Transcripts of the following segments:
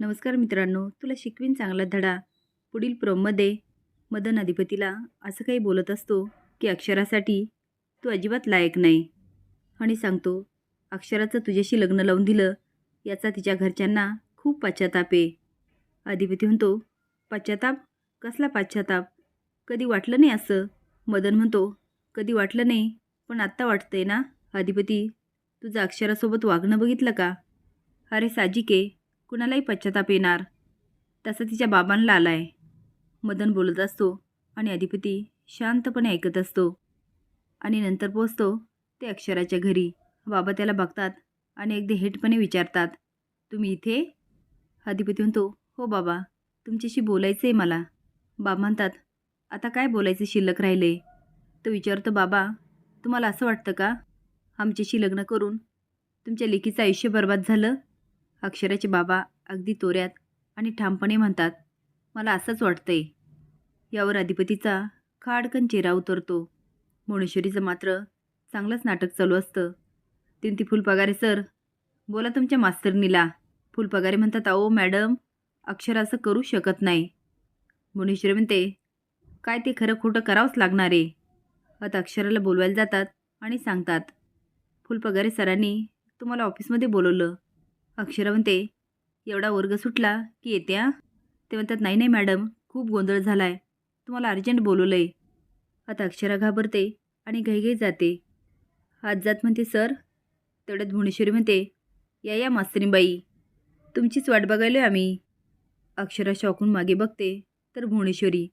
नमस्कार मित्रांनो तुला शिकवीन चांगला धडा. पुढील प्रोममध्ये मदन अधिपतीला असं काही बोलत असतो की अक्षरासाठी तू अजिबात लायक नाही. आणि सांगतो अक्षराचं तुझ्याशी लग्न लावून दिलं याचा तिच्या घरच्यांना खूप पश्चाताप आहे. अधिपती म्हणतो पश्चाताप? कसला पश्चाताप? कधी वाटलं नाही असं? मदन म्हणतो कधी वाटलं नाही पण आत्ता वाटतंय ना. अधिपती तुझं अक्षरासोबत वागणं बघितलं का? अरे साजिक आहे कुणालाही पश्चाताप येणार. तसं तिच्या बाबांना आलाय मदन बोलत असतो आणि अधिपती शांतपणे ऐकत असतो. आणि नंतर पोचतो ते अक्षराच्या घरी. बाबा त्याला बघतात आणि अगदी हेटपणे विचारतात तुम्ही इथे? अधिपती म्हणतो हो बाबा तुमच्याशी बोलायचं आहे मला. बाबा म्हणतात आता काय बोलायचं शिल्लक राहिले तो विचारतो बाबा तुम्हाला असं वाटतं का? आमच्याशी लग्न करून तुमच्या लेकीचं आयुष्य बर्बाद झालं? अक्षराचे बाबा अगदी तोऱ्यात आणि ठामपणे म्हणतात मला असंच वाटतंय. यावर अधिपतीचा खाडकन चेहरा उतरतो. मोणेश्वरीचं मात्र चांगलंच नाटक चालू असतं. तिंती ती फुलपगारे सर. बोला तुमच्या मास्तरनीला. फुलपगारे म्हणतात अहो मॅडम अक्षर असं करू शकत नाही. मोणेश्वरी म्हणते काय ते खरं खोटं करावंच लागणार आहे. आता अक्षराला बोलवायला जातात आणि सांगतात फुलपगारे सरांनी तुम्हाला ऑफिसमध्ये बोलवलं. अक्षरा म्हणते एवढा वर्ग सुटला की येत्या. ते म्हणतात नाही नाही मॅडम खूप गोंधळ झाला आहे तुम्हाला अर्जंट बोलवलं आहे आता अक्षरा घाबरते आणि घाईघाई जाते. आज जात म्हणते सर. तेवढ्यात भुवनेश्वरी म्हणते या या मास्तरीबाई. तुमचीच वाट बघायलो आम्ही. अक्षरा शॉकून मागे बघते तर भुवनेश्वरी.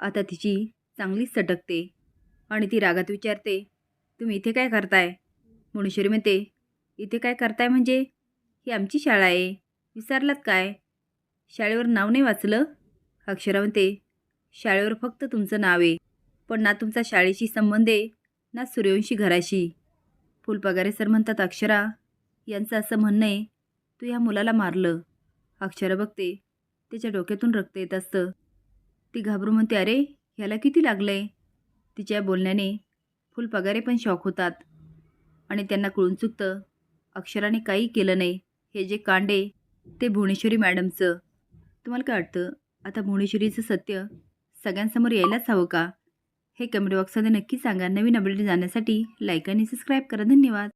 आता तिची चांगलीच सटकते आणि ती रागात विचारते तुम्ही इथे काय करताय? भुवनेश्वरी म्हणते इथे काय करताय म्हणजे? ही आमची शाळा आहे. विसरलात काय? शाळेवर नाव नाही वाचलं? अक्षरा म्हणते शाळेवर फक्त तुमचं नाव आहे. पण ना तुमचा शाळेशी संबंध आहे ना सूर्यवंशी घराशी. फुलपगारे सर म्हणतात अक्षरा यांचं असं म्हणणं आहे तू ह्या मुलाला मारलं. अक्षरा बघते त्याच्या डोक्यातून रक्त येत असतं. ती घाबरू म्हणते अरे ह्याला किती लागलं आहे तिच्या बोलण्याने फुलपगारे पण शॉक होतात. आणि त्यांना कळून चुकतं अक्षराने काही केलं नाही. हे जे कांडे ते भुवनेश्वरी मॅडमचं. तुम्हाला काय वाटतं? आता भुवनेश्वरीचं सत्य सगळ्यांसमोर यायलाच हवं का? हे कमेंट बॉक्समध्ये नक्की सांगा. नवीन अपडेट जाण्यासाठी लाईक आणि सबस्क्राईब करा. धन्यवाद.